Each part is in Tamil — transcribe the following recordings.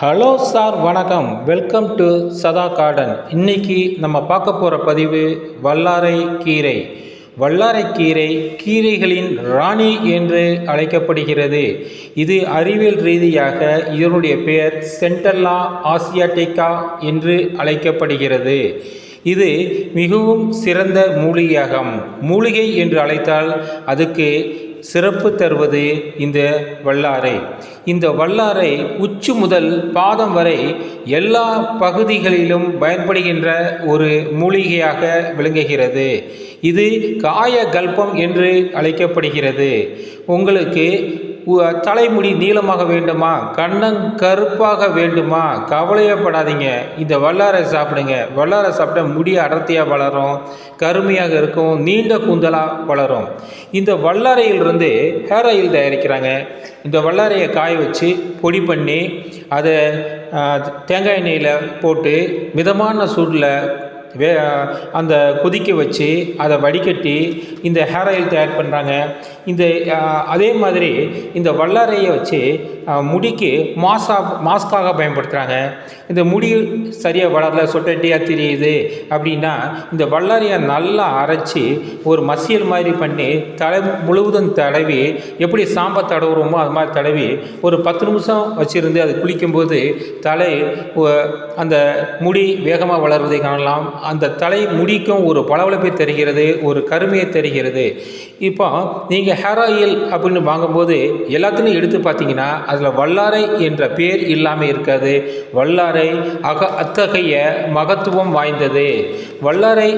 ஹலோ சார் வணக்கம். Welcome to Sadha garden. இன்னைக்கு நம்ம பார்க்க போகிற பதிவு வல்லாரை கீரை. வல்லாரை கீரை கீரைகளின் ராணி என்று அழைக்கப்படுகிறது. இது அறிவியல் ரீதியாக இதனுடைய பெயர் சென்டர்லா ஆசியாட்டிகா என்று அழைக்கப்படுகிறது. இது மிகவும் சிறந்த மூலிகையாகும். மூலிகை என்று அழைத்தால் அதுக்கு சிறப்பு தருவது இந்த வல்லாரை. இந்த வல்லாரை உச்சி முதல் பாதம் வரை எல்லா பகுதிகளிலும் பயன்படுகின்ற ஒரு மூலிகையாக விளங்குகிறது. இது காய கல்பம் என்று அழைக்கப்படுகிறது. உங்களுக்கு தலைமுடி நீளமாக வேண்டுமா? கண்ணம் கருப்பாக வேண்டுமா? கவலையப்படாதீங்க. இந்த வல்லாரை சாப்பிடுங்க. வல்லாரை சாப்பிட்டா முடி அடர்த்தியாக வளரும் கருமையாக இருக்கும் நீண்ட கூந்தலாக வளரும். இந்த வல்லாரையிலிருந்து ஹேர் ஆயில் தயாரிக்கிறாங்க. இந்த வல்லாரையை காய வச்சு பொடி பண்ணி அதை தேங்காய் எண்ணெயில் போட்டு மிதமான சூடில் வே அந்த கொதிக்க வச்சு அதை வடிகட்டி இந்த ஹேர் ஆயில் தயார் பண்ணுறாங்க இந்த அதே மாதிரி இந்த வல்லாரையை வச்சு முடிக்கு மாஸாக மாஸ்காக பயன்படுத்துகிறாங்க இந்த முடி சரியாக வளரல சொட்டட்டியாக தெரியுது அப்படின்னா இந்த வல்லாரியை நல்லா அரைச்சி ஒரு மசியல் மாதிரி பண்ணி தலை முழுவதும் தடவி எப்படி சாம்பை தடவுறோமோ அது மாதிரி தடவி ஒரு பத்து நிமிஷம் வச்சுருந்து அது குளிக்கும்போது தலை அந்த முடி வேகமாக வளர்வதை காணலாம். அந்த தலை முடிக்கும் ஒரு பளபளப்பை தருகிறது ஒரு கருமையை தருகிறது. இப்போ நீங்கள் ஹேர் ஆயில் அப்படின்னு வாங்கும்போது எல்லாத்துலேயும் எடுத்து பார்த்தீங்கன்னா அதில் வல்லாரை என்ற பேர் இல்லாமல் இருக்காது வல்லாரை அக அத்தகைய மகத்துவம் வாய்ந்தது. வல்லாரை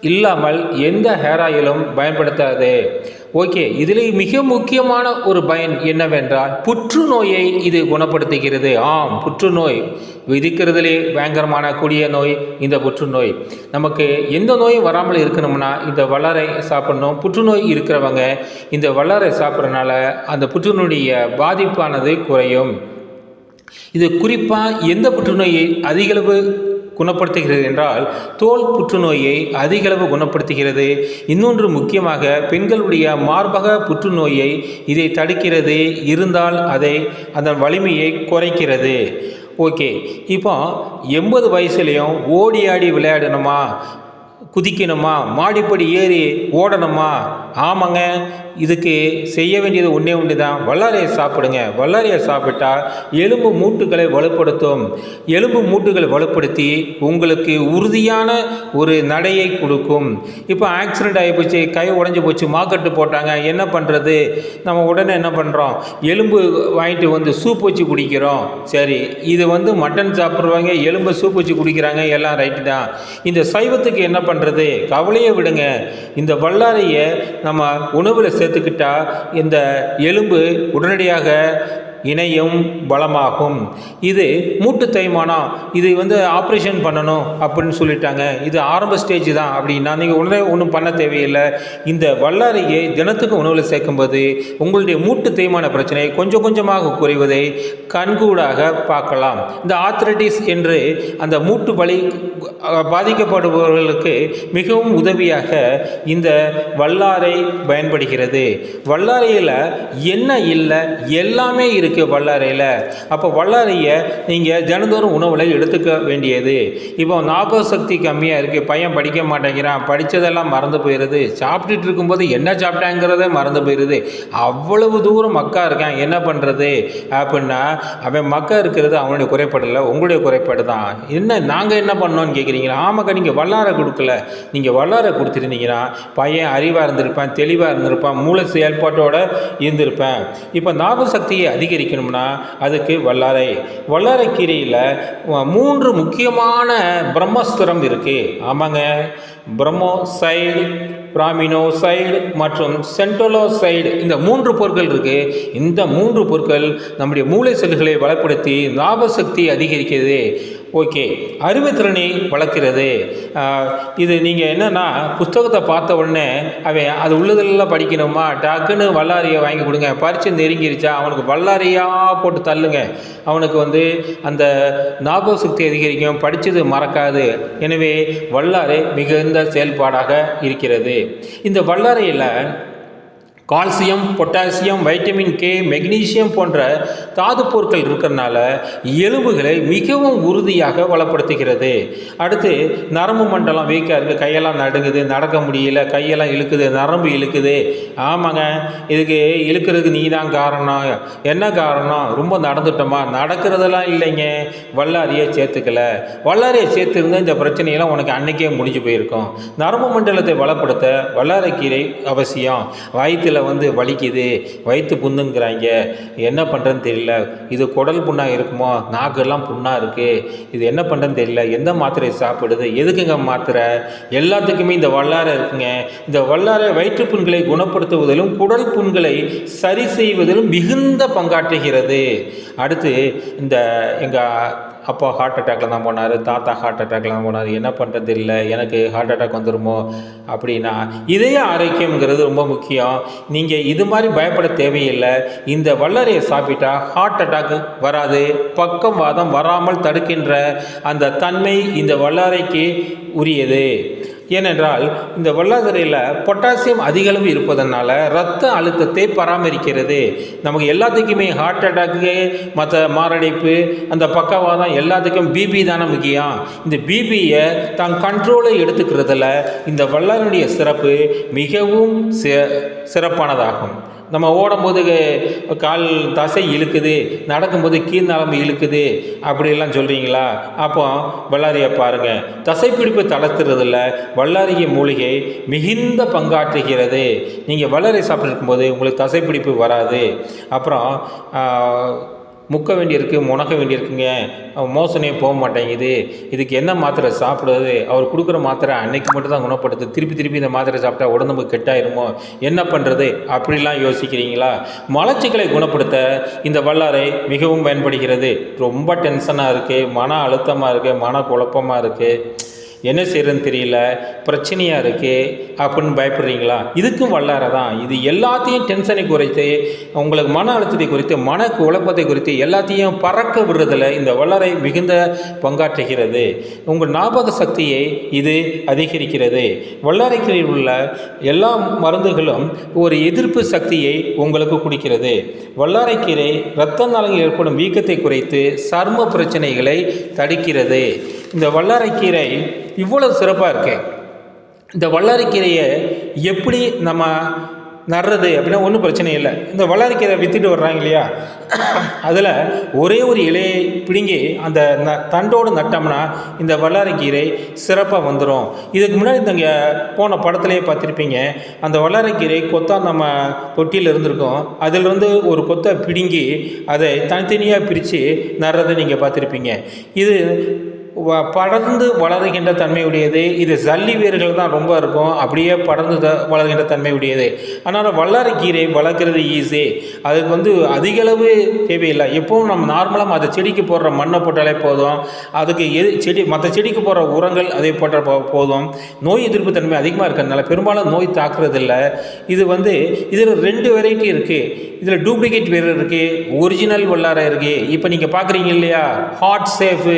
இல்லாமல் எந்த ஹேர் ஆயிலும் பயன்படுத்தாது. ஓகே இதில் மிக முக்கியமான ஒரு பயன் என்னவென்றால் புற்றுநோயை இது குணப்படுத்துகிறது. ஆம் புற்றுநோய். விதிக்கிறதுலே பயங்கரமான கொடிய நோய் இந்த புற்றுநோய். நமக்கு எந்த நோயும் வராமல் இருக்கணும்னா இந்த வளரை சாப்பிடணும். புற்றுநோய் இருக்கிறவங்க இந்த வளரை சாப்பிட்றதுனால அந்த புற்றுநோயுடைய பாதிப்பானது குறையும். இது குறிப்பாக எந்த புற்றுநோயை அதிகளவு குணப்படுத்துகிறது என்றால் தோல் புற்றுநோயை அதிகளவு குணப்படுத்துகிறது. இன்னொன்று முக்கியமாக பெண்களுடைய மார்பக புற்றுநோயை இதை தடுக்கிறது. இருந்தால் அதை அதன் வலிமையை குறைக்கிறது. ஓகே. இப்போ எண்பது வயசுலேயும் ஓடி ஆடி விளையாடணுமா? குதிக்கணுமா? மாடிப்படி ஏறி ஓடணுமா? ஆமாங்க. இதுக்கு செய்ய வேண்டியது ஒன்றே ஒன்று தான் வல்லாரையை சாப்பிடுங்க. வல்லாரையை சாப்பிட்டா எலும்பு மூட்டுகளை வலுப்படுத்தும். எலும்பு மூட்டுகளை வலுப்படுத்தி உங்களுக்கு உறுதியான ஒரு நடையை கொடுக்கும். இப்போ ஆக்சிடெண்ட் ஆகி போச்சு கை உடஞ்சி போச்சு மாக்கட்டு போட்டாங்க. என்ன பண்ணுறது நம்ம உடனே என்ன பண்ணுறோம் எலும்பு வாங்கிட்டு வந்து சூப் வச்சு குடிக்கிறோம். சரி இது வந்து மட்டன் சாப்பிட்றவங்க எலும்பு சூப் வச்சு குடிக்கிறாங்க. எல்லாம் ரைட்டு தான். இந்த சைவத்துக்கு என்ன பண்ணுறது கவலையை விடுங்க. இந்த வல்லாரையை நம்ம உணவில் எடுத்துக்கிட்டால் இந்த எலும்பு உடனடியாக இணையும் பலமாகும் இது மூட்டு தேய்மானம் இது வந்து ஆப்ரேஷன் பண்ணணும் அப்படின்னு சொல்லிட்டாங்க. இது ஆரம்ப ஸ்டேஜ் தான் அப்படின்னா நீங்கள் உடனே ஒன்றும் பண்ண தேவையில்லை. இந்த வல்லாரியை தினத்துக்கு உணவில் சேர்க்கும்போது உங்களுடைய மூட்டு தேய்மான பிரச்சனை கொஞ்சம் கொஞ்சமாக குறைவதை கண்கூடாக பார்க்கலாம். இந்த ஆத்ரட்டிஸ் என்று அந்த மூட்டு வலி பாதிக்கப்படுபவர்களுக்கு மிகவும் உதவியாக இந்த வல்லாரை பயன்படுகிறது. வல்லாரையில் என்ன இல்லை? எல்லாமே இருக்குது வல்லாரையில் அப்போ வல்லாரையை நீங்கள் தினந்தோறும் உணவில் எடுத்துக்க வேண்டியது. இப்போ ஞாபக சக்தி கம்மியாக இருக்குது பையன் படிக்க மாட்டேங்கிறான் படித்ததெல்லாம் மறந்து போயிடுது சாப்பிட்டுட்டு இருக்கும்போது என்ன சாப்பிட்டாங்கிறதே மறந்து போயிடுது அவ்வளவு தூரம் மக்கா இருக்கான் என்ன பண்ணுறது அப்படின்னா அவன் மக்கா இருக்கிறது அவனுடைய குறைபாடு இல்லை உங்களுடைய குறைபாடு தான். என்ன நாங்கள் என்ன பண்ணோம்னு கேட்குறீங்களா ஆமாக்கா நீங்கள் வல்லாரை கொடுக்கல. நீங்கள் வல்லாரை கொடுத்துருந்தீங்கன்னா பையன் அறிவாக இருந்திருப்பேன் தெளிவாக இருந்திருப்பான் மூளை செயல்பாட்டோட இருந்திருப்பேன். இப்போ ஞாபக சக்தியை அதிகரிக்கணும்னா அதுக்கு வல்லாரை. வல்லாரை கீரையில் மூன்று முக்கியமான பிரம்மஸ்திரம் இருக்குது ஆமாங்க. பிரம்மோசைடு பிராமினோசைடு மற்றும் சென்டோலோசைடு இந்த மூன்று பொருட்கள் இருக்குது இந்த மூன்று பொருட்கள் நம்முடைய மூளை செல்களை வளப்படுத்தி ஞாபக சக்தி அதிகரிக்கிறது. ஓகே. அறிவுத்திறனை வளர்க்கிறது. இது நீங்கள் என்னென்னா புஸ்தகத்தை பார்த்த உடனே அவன் அது உள்ளதெல்லாம் படிக்கணுமா? டக்குன்னு வல்லாரியை வாங்கி கொடுங்க. பரிச்சு நெருங்கிருச்சா? அவனுக்கு வல்லாரியாக போட்டு தள்ளுங்க. அவனுக்கு வந்து அந்த ஞாபக சக்தி அதிகரிக்கும். படித்தது மறக்காது. எனவே வல்லாறு மிகுந்த செயல்பாடாக இருக்கிறது. இந்த வல்லாரையில் calcium potassium vitamin K magnesium போன்ற தாது பொருட்கள் இருக்கிறனால எலும்புகளை மிகவும் உறுதியாக வளப்படுத்துகிறது. அடுத்து நரம்பு மண்டலம் வீக்காக இருக்குது கையெல்லாம் நடுங்குது நடக்க முடியல கையெல்லாம் இழுக்குது நரம்பு இழுக்குது. ஆமாங்க இதுக்கு இழுக்கிறதுக்கு நீ தான் காரணம். என்ன காரணம்? ரொம்ப நடந்துட்டோமா? நடக்கிறதெல்லாம் இல்லைங்க. வல்லாரியை சேர்த்துக்கல. வல்லாரியை சேர்த்துருந்தா இந்த பிரச்சனையெல்லாம் உனக்கு அன்னைக்கே முடிஞ்சு போயிருக்கும். நரம்பு மண்டலத்தை வளப்படுத்த வல்லாரக்கீரை அவசியம். வயிற்றில் வந்து வலிக்குது வயிற்று புண்ணுங்கிறாங்க. என்ன பண்ணுறேன்னு தெரியல. இது குடல் புண்ணாக இருக்குமோ? நாக்கெல்லாம் புண்ணாக இருக்குது இது என்ன பண்ணுறேன்னு தெரியல. எந்த மாத்திரை சாப்பிடுது? எதுக்குங்க மாத்திரை? எல்லாத்துக்குமே இந்த வல்லாரை இருக்குங்க. இந்த வல்லாரை வயிற்று புண்களை குணப்படுத்துவதிலும் குடல் புண்களை சரி செய்வதிலும் மிகுந்த பங்காற்றுகிறது. அடுத்து இந்த எங்கள் அப்பா ஹார்ட் அட்டாக்ல தான் போனார் தாத்தா ஹார்ட் அட்டாக்ல தான் போனார். என்ன பண்ணுறது இல்லை எனக்கு ஹார்ட் அட்டாக் வந்துருமோ அப்படின்னா இதய ஆரோக்கியம்ங்கிறது ரொம்ப முக்கியம். நீங்கள் இது மாதிரி பயப்பட தேவையில்லை. இந்த வல்லரையை சாப்பிட்டா ஹார்ட் அட்டாக் வராது. பக்கவாதம் வராமல் தடுக்கின்ற அந்த தன்மை இந்த வல்லறைக்கு உரியது. ஏனென்றால் இந்த வல்லாதரையில் பொட்டாசியம் அதிகளவு இருப்பதனால ரத்த அழுத்தத்தை பராமரிக்கிறது. நமக்கு எல்லாத்துக்குமே ஹார்ட் அட்டாக்கு மற்ற மாரடைப்பு அந்த பக்கவாதம் எல்லாத்துக்கும் பிபி தானே முக்கியம். இந்த பிபியை தான் கண்ட்ரோலை எடுத்துக்கிறதுல இந்த வல்லாருடைய சிறப்பு மிகவும் சிறப்பானதாகும். நம்ம ஓடும்போது கால் தசை இழுக்குது நடக்கும்போது கீழ்நரம்பு இழுக்குது அப்படிலாம் சொல்கிறீங்களா அப்போ வல்லாரியை பாருங்கள் தசைப்பிடிப்பு தளர்த்துறதில் வல்லாரிய மூலிகை மிகுந்த பங்காற்றுகிறது. நீங்கள் வல்லாரை சாப்பிட்ருக்கும்போது உங்களுக்கு தசைப்பிடிப்பு வராது. அப்புறம் முக்க வேண்டியிருக்கு முணக்க வேண்டியிருக்குங்க. மோசனே போக மாட்டேங்குது. இதுக்கு என்ன மாத்திரை சாப்பிடுறது? அவர் கொடுக்குற மாத்திரை அன்னைக்கு மட்டும் தான் குணப்படுத்து திருப்பி திருப்பி இந்த மாத்திரை சாப்பிட்டா உடம்பு கெட்டாயிருமோ? என்ன பண்ணுறது அப்படிலாம் யோசிக்கிறீங்களா? மலச்சிக்கலை குணப்படுத்த இந்த வல்லாரை மிகவும் பயன்படுகிறது. ரொம்ப டென்ஷனாக இருக்குது மன அழுத்தமாக இருக்குது மன குழப்பமாக இருக்குது என்ன செய்யறதுன்னு தெரியல. பிரச்சனையாக இருக்குது அப்படின்னு பயப்படுறீங்களா? இதுக்கும் வல்லார தான். இது எல்லாத்தையும் டென்ஷனை குறைத்து உங்களுக்கு மன அழுத்தத்தை குறித்து மன குழப்பத்தை குறித்து எல்லாத்தையும் பறக்க விடுறதில் இந்த வல்லரை மிகுந்த பங்காற்றுகிறது. உங்கள் ஞாபக சக்தியை இது அதிகரிக்கிறது. வல்லாரைக்கீரையில் உள்ள எல்லா மருந்துகளும் ஒரு எதிர்ப்பு சக்தியை உங்களுக்கு கொடுக்கிறது. வல்லாரைக்கீரை இரத்த நாளங்களில் ஏற்படும் வீக்கத்தை குறைத்து சர்ம பிரச்சனைகளை தடுக்கிறது. இந்த வல்லாரைக்கீரை இவ்வளவு சிறப்பாக இருக்கு. இந்த வல்லாரைக்கீரையை எப்படி நம்ம நடுறது அப்படின்னா ஒன்றும் பிரச்சனை இல்லை. இந்த வல்லாரைக்கீரை விற்றுட்டு வர்றாங்க இல்லையா? அதில் ஒரே ஒரு இலையை பிடுங்கி அந்த ந தண்டோடு நட்டோம்னா இந்த வல்லாரைக்கீரை சிறப்பாக வந்துடும் இதுக்கு முன்னாடி இந்த போன படத்துலேயே பார்த்துருப்பீங்க. அந்த வல்லாரைக்கீரை கொத்தா நம்ம தொட்டியில் இருந்திருக்கோம். அதிலிருந்து ஒரு கொத்தை பிடுங்கி அதை தனித்தனியாக பிரித்து நடுறதை நீங்கள் பார்த்துருப்பீங்க. இது படர்ந்து வளருகின்ற தன்மை உடையது இது சல்லி வேர்கள் தான் ரொம்ப இருக்கும். அப்படியே படர்ந்து த வளர்கின்ற தன்மை உடையது ஆனால் வல்லாரைக்கீரை வளர்க்குறது ஈஸி அதுக்கு வந்து அதிகளவு தேவையில்லை. எப்பவும் நம்ம நார்மலாக அந்த செடிக்கு போடுற மண்ணை போட்டாலே போதும். அதுக்கு எது செடி மற்ற செடிக்கு போடுற உரங்கள் அதை போட்டால் போ- போதும். நோய் எதிர்ப்பு தன்மை அதிகமாக இருக்கிறதுனால பெரும்பாலும் நோய் தாக்குறதில்ல. இது வந்து இதில் ரெண்டு வெரைட்டி இருக்குது இதில் டூப்ளிகேட் வேறு இருக்குது ஒரிஜினல் வல்லாரை இருக்குது இப்போ நீங்கள் பார்க்குறீங்க இல்லையா? ஹாட் சேஃபு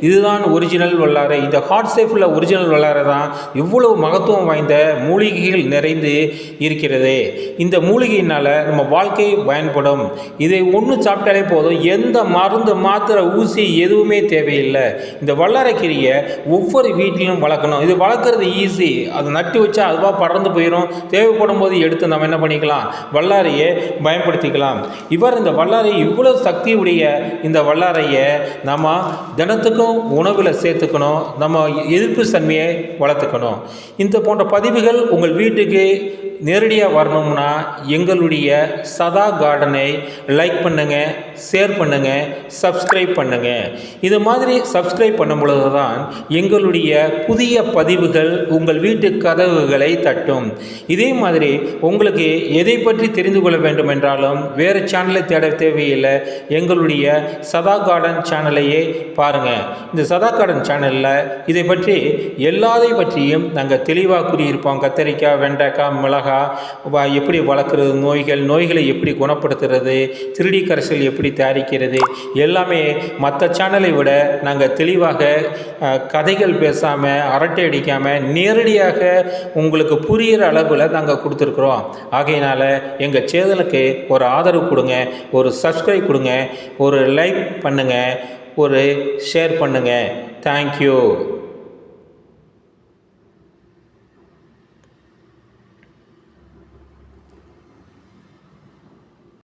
இதுதான் ஒரிஜினல் வல்லாரை இந்த ஹாட் சேஃபில் ஒரிஜினல் வல்லாரை தான் இவ்வளவு மகத்துவம் வாய்ந்த மூலிகைகள் நிறைந்து இருக்கிறது. இந்த மூலிகையினால் நம்ம வாழ்க்கை பயன்படும். இதை ஒன்று சாப்பிட்டாலே போதும். எந்த மருந்து மாத்திரை ஊசி எதுவுமே தேவையில்லை. இந்த வல்லாரைக்கீரையை ஒவ்வொரு வீட்டிலும் வளர்க்கணும். இது வளர்க்குறது ஈஸி அதை நட்டு வச்சா அதுவாக பறந்து போயிடும் தேவைப்படும் போது எடுத்து நம்ம என்ன பண்ணிக்கலாம்? வல்லாரையை பயன்படுத்திக்கலாம். இவர் இந்த வல்லாரை இவ்வளவு சக்தியுடைய இந்த வல்லாரையை நம்ம தினத்துக்கும் உணவில் சேர்த்துக்கணும். நம்ம எதிர்ப்பு தன்மையை வளர்த்துக்கணும். இந்த போன்ற பதிவுகள் உங்கள் வீட்டுக்கு நேரடியாக வரணும்னா எங்களுடைய சதா கார்டனை லைக் பண்ணுங்கள் ஷேர் பண்ணுங்கள் சப்ஸ்கிரைப் பண்ணுங்கள் இது மாதிரி சப்ஸ்கிரைப் பண்ணும் பொழுது தான் எங்களுடைய புதிய பதிவுகள் உங்கள் வீட்டு கதவுகளை தட்டும். இதே மாதிரி உங்களுக்கு எதை பற்றி தெரிந்து கொள்ள வேண்டும் என்றாலும் வேறு சேனலை தேட தேவையில்லை எங்களுடைய சதா கார்டன் சேனலையே பாருங்கள் இந்த சதா கார்டன் சேனலில் இதை பற்றி எல்லாதை பற்றியும் நாங்கள் தெளிவாக கூறியிருப்போம். கத்தரிக்காய் வெண்டைக்காய் மிளகாய் வ- எப்படி வளர்க்குறது நோய்கள் நோய்களை எப்படி குணப்படுத்துறது திருடி கரைசல் எப்படி தயாரிக்கிறது எல்லாமே மற்ற சேனலை விட நாங்கள் தெளிவாக கதைகள் பேசாமல் அரட்டை அடிக்காமல் நேரடியாக உங்களுக்கு புரிகிற அளவில் நாங்கள் கொடுத்துருக்குறோம். ஆகையினால் எங்கள் சேனலுக்கு ஒரு ஆதரவு கொடுங்க ஒரு சப்ஸ்கிரைப் கொடுங்க ஒரு லைக் பண்ணுங்கள் ஒரு ஷேர் பண்ணுங்கள் தேங்க்யூ